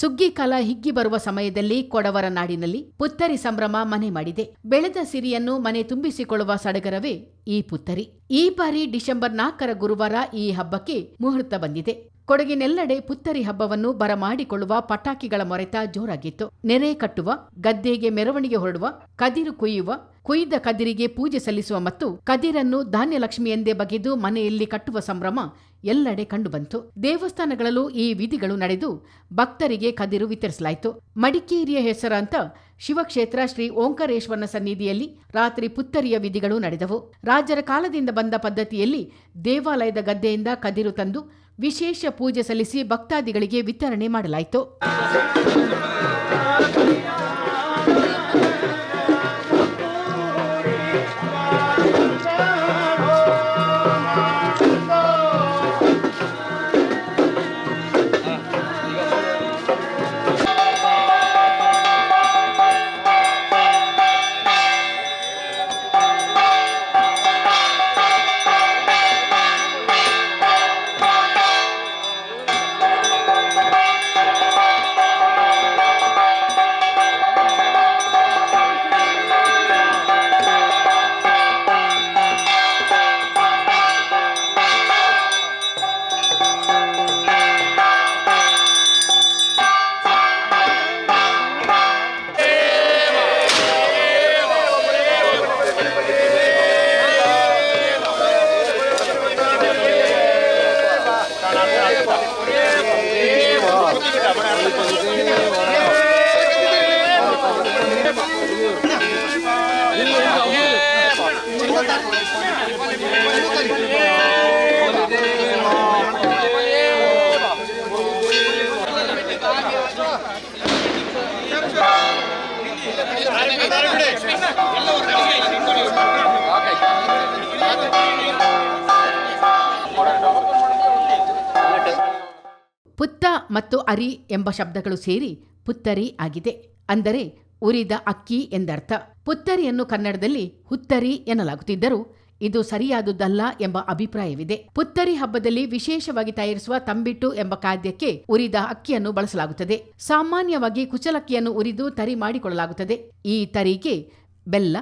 ಸುಗ್ಗಿ ಕಾಲ ಹಿಗ್ಗಿ ಬರುವ ಸಮಯದಲ್ಲಿ ಕೊಡವರ ನಾಡಿನಲ್ಲಿ ಪುತ್ತರಿ ಸಂಭ್ರಮ ಮನೆ ಮಾಡಿದೆ. ಬೆಳೆದ ಸಿರಿಯನ್ನು ಮನೆ ತುಂಬಿಸಿಕೊಳ್ಳುವ ಸಡಗರವೇ ಈ ಪುತ್ತರಿ. ಈ ಬಾರಿ ಡಿಸೆಂಬರ್ ನಾಲ್ಕರ ಗುರುವಾರ ಈ ಹಬ್ಬಕ್ಕೆ ಮುಹೂರ್ತ ಬಂದಿದೆ. ಕೊಡಗಿನೆಲ್ಲೆಡೆ ಪುತ್ತರಿ ಹಬ್ಬವನ್ನು ಬರಮಾಡಿಕೊಳ್ಳುವ ಪಟಾಕಿಗಳ ಮೊರೆತ ಜೋರಾಗಿತ್ತು. ನೆರೆ ಕಟ್ಟುವ, ಗದ್ದೆಗೆ ಮೆರವಣಿಗೆ ಹೊರಡುವ, ಕದಿರು ಕುಯ್ಯುವ, ಕುಯ್ದ ಕದಿರಿಗೆ ಪೂಜೆ ಸಲ್ಲಿಸುವ ಮತ್ತು ಕದಿರನ್ನು ಧಾನ್ಯಲಕ್ಷ್ಮಿಯೆಂದೇ ಬಗೆದು ಮನೆಯಲ್ಲಿ ಕಟ್ಟುವ ಸಂಭ್ರಮ ಎಲ್ಲೆಡೆ ಕಂಡುಬಂತು. ದೇವಸ್ಥಾನಗಳಲ್ಲೂ ಈ ವಿಧಿಗಳು ನಡೆದು ಭಕ್ತರಿಗೆ ಕದಿರು ವಿತರಿಸಲಾಯಿತು. ಮಡಿಕೇರಿಯ ಹೆಸರಾಂತ ಶಿವಕ್ಷೇತ್ರ ಶ್ರೀ ಓಂಕಾರೇಶ್ವರನ ಸನ್ನಿಧಿಯಲ್ಲಿ ರಾತ್ರಿ ಪುತ್ತರಿಯ ವಿಧಿಗಳು ನಡೆದವು. ರಾಜರ ಕಾಲದಿಂದ ಬಂದ ಪದ್ಧತಿಯಲ್ಲಿ ದೇವಾಲಯದ ಗದ್ದೆಯಿಂದ ಕದಿರು ತಂದು ವಿಶೇಷ ಪೂಜೆ ಸಲ್ಲಿಸಿ ಭಕ್ತಾದಿಗಳಿಗೆ ವಿತರಣೆ ಮಾಡಲಾಯಿತು. ಪುತ್ತ ಮತ್ತು ಅರಿ ಎಂಬ ಶಬ್ದಗಳು ಸೇರಿ ಪುತ್ತರಿ ಆಗಿದೆ. ಅಂದರೆ ಉರಿದ ಅಕ್ಕಿ ಎಂದರ್ಥ. ಪುತ್ತರಿಯನ್ನು ಕನ್ನಡದಲ್ಲಿ ಹುತ್ತರಿ ಎನ್ನಲಾಗುತ್ತಿದ್ದರೂ ಇದು ಸರಿಯಾದುದಲ್ಲ ಎಂಬ ಅಭಿಪ್ರಾಯವಿದೆ. ಪುತ್ತರಿ ಹಬ್ಬದಲ್ಲಿ ವಿಶೇಷವಾಗಿ ತಯಾರಿಸುವ ತಂಬಿಟ್ಟು ಎಂಬ ಖಾದ್ಯಕ್ಕೆ ಉರಿದ ಅಕ್ಕಿಯನ್ನು ಬಳಸಲಾಗುತ್ತದೆ. ಸಾಮಾನ್ಯವಾಗಿ ಕುಚಲಕ್ಕಿಯನ್ನು ಉರಿದು ತರಿ ಮಾಡಿಕೊಳ್ಳಲಾಗುತ್ತದೆ. ಈ ತರಿಗೆ ಬೆಲ್ಲ,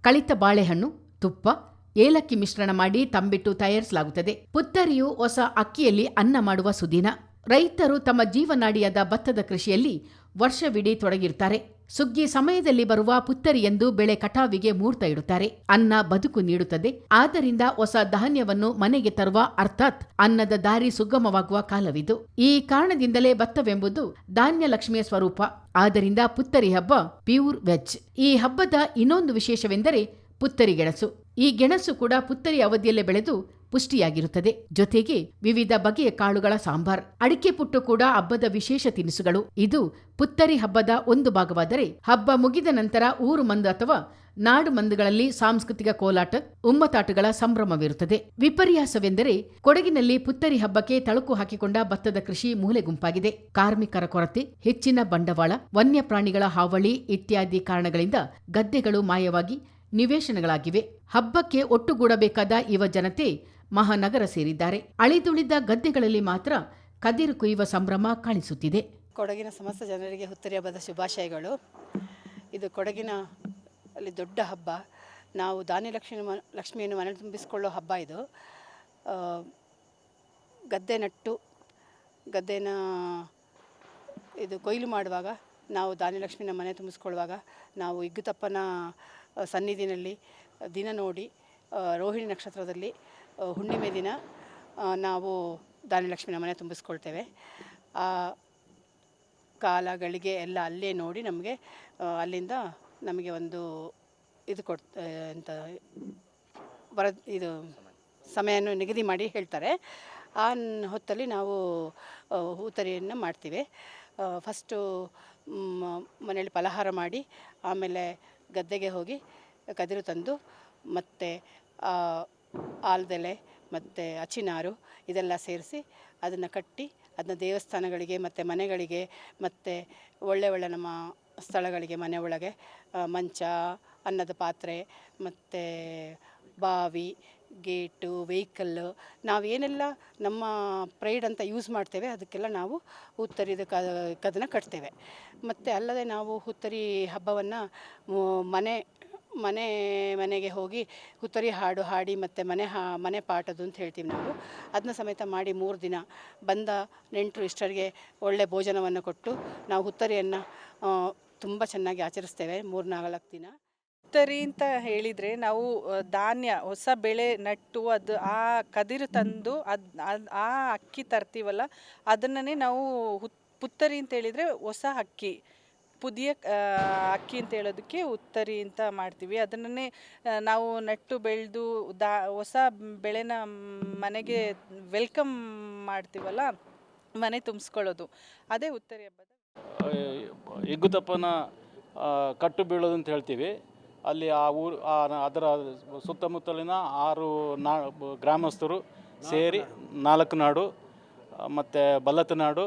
ಕಳಿತ ಬಾಳೆಹಣ್ಣು, ತುಪ್ಪ, ಏಲಕ್ಕಿ ಮಿಶ್ರಣ ಮಾಡಿ ತಂಬಿಟ್ಟು ತಯಾರಿಸಲಾಗುತ್ತದೆ. ಪುತ್ತರಿಯು ಹೊಸ ಅಕ್ಕಿಯಲ್ಲಿ ಅನ್ನ ಮಾಡುವ ಸುದಿನ. ರೈತರು ತಮ್ಮ ಜೀವನಾಡಿಯಾದ ಭತ್ತದ ಕೃಷಿಯಲ್ಲಿ ವರ್ಷವಿಡೀ ತೊಡಗಿರುತ್ತಾರೆ. ಸುಗ್ಗಿ ಸಮಯದಲ್ಲಿ ಬರುವ ಪುತ್ತರಿ ಎಂದು ಬೆಳೆ ಕಟಾವಿಗೆ ಮೂರ್ತ ಇಡುತ್ತಾರೆ. ಅನ್ನ ಬದುಕು ನೀಡುತ್ತದೆ. ಆದ್ದರಿಂದ ಹೊಸ ಧಾನ್ಯವನ್ನು ಮನೆಗೆ ತರುವ ಅರ್ಥಾತ್ ಅನ್ನದ ದಾರಿ ಸುಗಮವಾಗುವ ಕಾಲವಿದು. ಈ ಕಾರಣದಿಂದಲೇ ಭತ್ತವೆಂಬುದು ಧಾನ್ಯ ಲಕ್ಷ್ಮಿಯ ಸ್ವರೂಪ. ಆದ್ದರಿಂದ ಪುತ್ತರಿ ಹಬ್ಬ ಪ್ಯೂರ್ ವೆಜ್. ಈ ಹಬ್ಬದ ಇನ್ನೊಂದು ವಿಶೇಷವೆಂದರೆ ಪುತ್ತರಿ ಗೆಣಸು. ಈ ಗೆಣಸು ಕೂಡ ಪುತ್ತರಿ ಅವಧಿಯಲ್ಲೇ ಬೆಳೆದು ಪುಷ್ಟಿಯಾಗಿರುತ್ತದೆ. ಜೊತೆಗೆ ವಿವಿಧ ಬಗೆಯ ಕಾಳುಗಳ ಸಾಂಬಾರ್, ಅಡಿಕೆ ಪುಟ್ಟು ಕೂಡ ಹಬ್ಬದ ವಿಶೇಷ ತಿನಿಸುಗಳು. ಇದು ಪುತ್ತರಿ ಹಬ್ಬದ ಒಂದು ಭಾಗವಾದರೆ ಹಬ್ಬ ಮುಗಿದ ನಂತರ ಊರು ಮಂದು ಅಥವಾ ನಾಡು ಮಂದುಗಳಲ್ಲಿ ಸಾಂಸ್ಕೃತಿಕ ಕೋಲಾಟ, ಉಮ್ಮತಾಟಗಳ ಸಂಭ್ರಮವಿರುತ್ತದೆ. ವಿಪರ್ಯಾಸವೆಂದರೆ ಕೊಡಗಿನಲ್ಲಿ ಪುತ್ತರಿ ಹಬ್ಬಕ್ಕೆ ತಳುಕು ಹಾಕಿಕೊಂಡ ಭತ್ತದ ಕೃಷಿ ಮೂಲೆ ಗುಂಪಾಗಿದೆ. ಕಾರ್ಮಿಕರ ಕೊರತೆ, ಹೆಚ್ಚಿನ ಬಂಡವಾಳ, ವನ್ಯಪ್ರಾಣಿಗಳ ಹಾವಳಿ ಇತ್ಯಾದಿ ಕಾರಣಗಳಿಂದ ಗದ್ದೆಗಳು ಮಾಯವಾಗಿ ನಿವೇಶನಗಳಾಗಿವೆ. ಹಬ್ಬಕ್ಕೆ ಒಟ್ಟುಗೂಡಬೇಕಾದ ಯುವ ಜನತೆ ಮಹಾನಗರ ಸೇರಿದ್ದಾರೆ. ಅಳಿದುಳಿದ ಗದ್ದೆಗಳಲ್ಲಿ ಮಾತ್ರ ಕದಿರು ಕುಯ್ಯುವ ಸಂಭ್ರಮ ಕಾಣಿಸುತ್ತಿದೆ. ಕೊಡಗಿನ ಸಮಸ್ತ ಜನರಿಗೆ ಹುತ್ತರಿ ಹಬ್ಬದ ಶುಭಾಶಯಗಳು. ಇದು ಕೊಡಗಿನ ಅಲ್ಲಿ ದೊಡ್ಡ ಹಬ್ಬ. ನಾವು ದಾನಿ ಲಕ್ಷ್ಮಿ ಲಕ್ಷ್ಮಿಯನ್ನು ಮನೆ ತುಂಬಿಸಿಕೊಳ್ಳೋ ಹಬ್ಬ ಇದು. ಗದ್ದೆ ನಟ್ಟು, ಗದ್ದೆನ ಇದು ಕೊಯ್ಲು ಮಾಡುವಾಗ, ನಾವು ದಾನಿ ಲಕ್ಷ್ಮಿನ ಮನೆ ತುಂಬಿಸ್ಕೊಳ್ಳುವಾಗ, ನಾವು ಇಗ್ಗುತಪ್ಪನ ಸನ್ನಿಧಿನಲ್ಲಿ ದಿನ ನೋಡಿ ರೋಹಿಣಿ ನಕ್ಷತ್ರದಲ್ಲಿ ಹುಣ್ಣಿಮೆ ದಿನ ನಾವು ಧಾನ್ಯಲಕ್ಷ್ಮಿನ ಮನೆ ತುಂಬಿಸ್ಕೊಳ್ತೇವೆ. ಆ ಕಾಲ ಗಳಿಗೆ ಎಲ್ಲ ಅಲ್ಲೇ ನೋಡಿ ನಮಗೆ ಅಲ್ಲಿಂದ ನಮಗೆ ಒಂದು ಇದು ಕೊಡ್ ಅಂತ ವರ, ಇದು ಸಮಯವನ್ನು ನಿಗದಿ ಮಾಡಿ ಹೇಳ್ತಾರೆ. ಆ ಹೊತ್ತಲ್ಲಿ ನಾವು ಹೂತರಿಯನ್ನು ಮಾಡ್ತೀವಿ. ಫಸ್ಟು ಮನೆಯಲ್ಲಿ ಫಲಹಾರ ಮಾಡಿ, ಆಮೇಲೆ ಗದ್ದೆಗೆ ಹೋಗಿ ಕದಿರು ತಂದು, ಮತ್ತು ಆಲದೆಲೆ ಮತ್ತು ಅಚಿನಾರು ಇದೆಲ್ಲ ಸೇರಿಸಿ ಅದನ್ನು ಕಟ್ಟಿ ಅದನ್ನ ದೇವಸ್ಥಾನಗಳಿಗೆ ಮತ್ತು ಮನೆಗಳಿಗೆ ಮತ್ತು ಒಳ್ಳೆ ಒಳ್ಳೆ ನಮ್ಮ ಸ್ಥಳಗಳಿಗೆ ಮನೆ ಒಳಗೆ ಮಂಚ, ಅನ್ನದ ಪಾತ್ರೆ ಮತ್ತು ಬಾವಿ, ಗೇಟು, ವೆಹಿಕಲ್ಲು ನಾವೇನೆಲ್ಲ ನಮ್ಮ ಪ್ರೈಡ್ ಅಂತ ಯೂಸ್ ಮಾಡ್ತೇವೆ ಅದಕ್ಕೆಲ್ಲ ನಾವು ಹುತ್ತರಿದ ಕದನ ಕಟ್ತೇವೆ. ಮತ್ತು ಅಲ್ಲದೆ ನಾವು ಹುತ್ತರಿ ಹಬ್ಬವನ್ನು ಮನೆ ಮನೆ, ಮನೆಗೆ ಹೋಗಿ ಹುತ್ತರಿ ಹಾಡು ಹಾಡಿ ಮತ್ತು ಮನೆ ಹಾ, ಮನೆ ಪಾಟದು ಅಂತ ಹೇಳ್ತೀವಿ ನಾವು. ಅದನ್ನ ಸಮೇತ ಮಾಡಿ ಮೂರು ದಿನ ಬಂದ ನೆಂಟರು ಇಷ್ಟರಿಗೆ ಒಳ್ಳೆ ಭೋಜನವನ್ನು ಕೊಟ್ಟು ನಾವು ಹುತ್ತರಿಯನ್ನು ತುಂಬ ಚೆನ್ನಾಗಿ ಆಚರಿಸ್ತೇವೆ ಮೂರು ನಾಲ್ಕು ದಿನ. ಹುತ್ತರಿ ಅಂತ ಹೇಳಿದರೆ ನಾವು ಧಾನ್ಯ, ಹೊಸ ಬೆಳೆ ನಟ್ಟು ಅದು ಆ ಕದಿರು ತಂದು ಅದು, ಆ ಅಕ್ಕಿ ತರ್ತೀವಲ್ಲ, ಅದನ್ನೇ ನಾವು ಹುತ್, ಪುತ್ತರಿ ಅಂತ ಹೇಳಿದರೆ ಹೊಸ ಅಕ್ಕಿ. ಪುದಿಯ ಅಕ್ಕಿ ಅಂತ ಹೇಳೋದಕ್ಕೆ ಉತ್ತರಿ ಅಂತ ಮಾಡ್ತೀವಿ. ಅದನ್ನೇ ನಾವು ನಟ್ಟು ಬೆಳೆದು ದಾ ಹೊಸ ಬೆಳೆನ ಮನೆಗೆ ವೆಲ್ಕಮ್ ಮಾಡ್ತೀವಲ್ಲ ಮನೆ ತುಂಬಿಸ್ಕೊಳ್ಳೋದು. ಅದೇ ಉತ್ತರಿ ಹಬ್ಬದ ಇಗ್ಗುತಪ್ಪನ ಆ, ಕಟ್ಟು ಬೀಳೋದು ಅಂತ ಹೇಳ್ತೀವಿ. ಅಲ್ಲಿ ಆ ಊರು ಅದರ ಸುತ್ತಮುತ್ತಲಿನ ಆರು ನಾ ಗ್ರಾಮಸ್ಥರು ಸೇರಿ ನಾಲ್ಕು ನಾಡು ಮತ್ತು ಬಲ್ಲತನಾಡು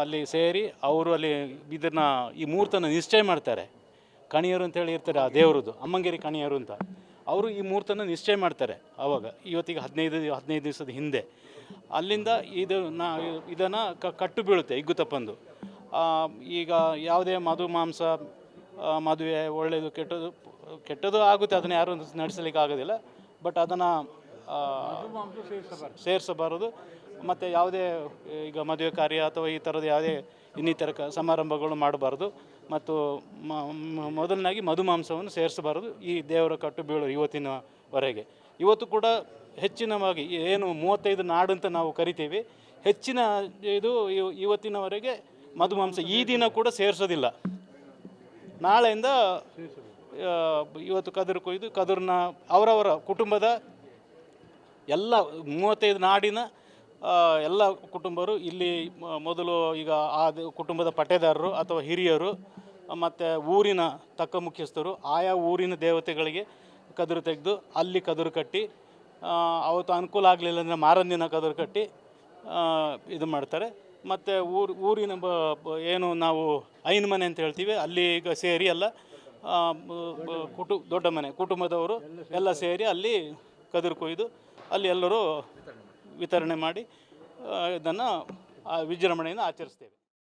ಅಲ್ಲಿ ಸೇರಿ ಅವರು ಅಲ್ಲಿ ಇದನ್ನು ಈ ಮೂರ್ತನ ನಿಶ್ಚಯ ಮಾಡ್ತಾರೆ. ಕಣಿಯರು ಅಂತೇಳಿ ಇರ್ತಾರೆ ಆ ದೇವರದ್ದು ಅಮ್ಮಂಗೇರಿ ಕಣಿಯರು ಅಂತ. ಅವರು ಈ ಮೂರ್ತನ ನಿಶ್ಚಯ ಮಾಡ್ತಾರೆ ಆವಾಗ ಇವತ್ತಿಗೆ ಹದಿನೈದು ಹದಿನೈದು ದಿವಸದ ಹಿಂದೆ. ಅಲ್ಲಿಂದ ಇದು ನಾ ಇದನ್ನು ಕ ಕಟ್ಟು ಬೀಳುತ್ತೆ ಇಗ್ಗುತಪ್ಪಂದು. ತಪ್ಪಂದು ಈಗ ಯಾವುದೇ ಮಧು ಮಾಂಸ ಮದುವೆ ಒಳ್ಳೆಯದು ಕೆಟ್ಟದು ಕೆಟ್ಟದು ಆಗುತ್ತೆ ಅದನ್ನು ಯಾರು ನಡೆಸಲಿಕ್ಕೆ ಆಗೋದಿಲ್ಲ. ಬಟ್ ಅದನ್ನು ಸೇರಿಸಬಾರದು. ಮತ್ತು ಯಾವುದೇ ಈಗ ಮದುವೆ ಕಾರ್ಯ ಅಥವಾ ಈ ಥರದ ಯಾವುದೇ ಇನ್ನಿತರ ಕ, ಸಮಾರಂಭಗಳು ಮಾಡಬಾರ್ದು. ಮತ್ತು ಮೊದಲನಾಗಿ ಮಧು ಮಾಂಸವನ್ನು ಸೇರಿಸಬಾರದು ಈ ದೇವರ ಕಟ್ಟು ಬೀಳು ಇವತ್ತಿನವರೆಗೆ. ಇವತ್ತು ಕೂಡ ಹೆಚ್ಚಿನವಾಗಿ ಏನು ಮೂವತ್ತೈದು ನಾಡು ಅಂತ ನಾವು ಕರಿತೀವಿ. ಹೆಚ್ಚಿನ ಇದು ಇವ್- ಇವತ್ತಿನವರೆಗೆ ಮಧು ಮಾಂಸ ಈ ದಿನ ಕೂಡ ಸೇರಿಸೋದಿಲ್ಲ. ನಾಳೆಯಿಂದ ಇವತ್ತು ಕದುರು ಕೊಯ್ದು ಕದಿರನ್ನ ಅವರವರ ಕುಟುಂಬದ ಎಲ್ಲ ಮೂವತ್ತೈದು ನಾಡಿನ ಎಲ್ಲ ಕುಟುಂಬರು ಇಲ್ಲಿ ಮೊದಲು ಈಗ ಆ ಕುಟುಂಬದ ಪಟ್ಟೆದಾರರು ಅಥವಾ ಹಿರಿಯರು, ಮತ್ತು ಊರಿನ ತಕ್ಕ ಮುಖ್ಯಸ್ಥರು, ಆಯಾ ಊರಿನ ದೇವತೆಗಳಿಗೆ ಕದುರು ತೆಗೆದು ಅಲ್ಲಿ ಕದುರು ಕಟ್ಟಿ ಅವತ್ತು ಅನುಕೂಲ ಆಗಲಿಲ್ಲ ಅಂದರೆ ಮಾರಂದಿನ ಕದುರು ಕಟ್ಟಿ ಇದು ಮಾಡ್ತಾರೆ. ಮತ್ತು ಊರು, ಊರಿನ ಬ ಏನು ನಾವು ಐನ್ ಮನೆ ಅಂತ ಹೇಳ್ತೀವಿ, ಅಲ್ಲಿ ಈಗ ಸೇರಿ ಎಲ್ಲ ಕುಟು, ದೊಡ್ಡ ಮನೆ, ಕುಟುಂಬದವರು ಎಲ್ಲ ಸೇರಿ ಅಲ್ಲಿ ಕದುರು ಕೊಯ್ದು ಅಲ್ಲಿ ಎಲ್ಲರೂ ವಿತರಣೆ ಮಾಡಿ ಇದನ್ನು ವಿಜೃಂಭಣೆಯಿಂದ ಆಚರಿಸ್ತೇವೆ.